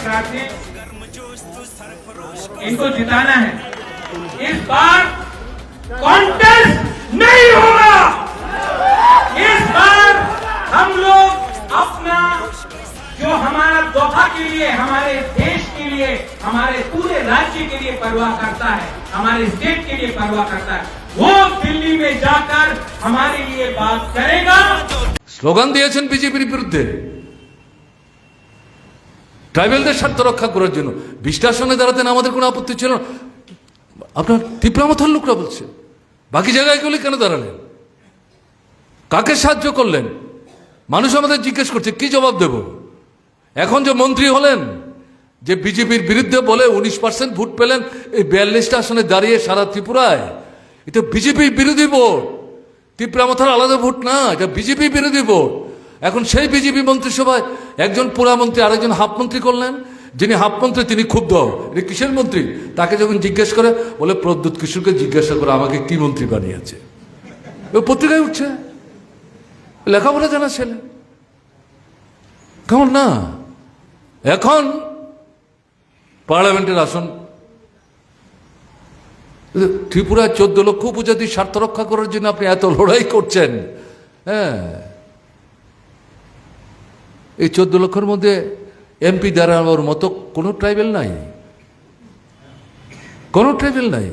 प्रार्थी इनको जिताना है इस बार कॉन्टेस्ट नहीं होगा इस बार हम लोग अपना जो हमारा दोहा के लिए हमारे देश के लिए हमारे पूरे राज्य के लिए परवाह करता है हमारे स्टेट के लिए परवाह करता है वो दिल्ली में जाकर हमारे लिए बात करेगा স্লোগান দিয়েছেন বিজেপির বিরুদ্ধে ট্রাইবেলদের স্বার্থ রক্ষা করার জন্য বিশটার সঙ্গে দাঁড়াতেন আমাদের কোনো আপত্তি ছিল না। আপনার তীব্রামথার লোকরা বলছে, বাকি জায়গাগুলি কেন দাঁড়ালেন? কাকে সাহায্য করলেন? মানুষ আমাদের জিজ্ঞেস করছে, কি জবাব দেব? এখন যে মন্ত্রী হলেন, যে বিজেপির বিরুদ্ধে বলে উনিশ পার্সেন্ট ভোট পেলেন, এই বিয়াল্লিশটা আসনে দাঁড়িয়ে সারা ত্রিপুরায়, এটা বিজেপি বিরোধী ভোট। তীব্রামথার আলাদা ভোট না, এটা বিজেপি বিরোধী ভোট। এখন সেই বিজেপি মন্ত্রিসভায় একজন পুরামন্ত্রী আরেকজন হাফ মন্ত্রী করলেন। যিনি হাফ মন্ত্রী, তিনি ক্ষুব্ধ। এটা কিসের মন্ত্রী? তাকে যখন জিজ্ঞেস করে, বলে, প্রদ্যুৎ কিশোরকে জিজ্ঞাসা করে, আমাকে কি মন্ত্রী বানিয়েছে? পত্রিকায় উঠছে। লেখাপড়া জানা ছেলে। কেমন না। এখন পার্লামেন্টের আসন। ত্রিপুরায় চোদ্দ লক্ষ উপজাতির স্বার্থ রক্ষা করার জন্য আপনি এত লড়াই করছেন। হ্যাঁ। এই চোদ্দ লক্ষের মধ্যে এমপি দাঁড়ানোর মতো কোনো ট্রাইবেল নাই। কোনো ট্রাইবেল নাই।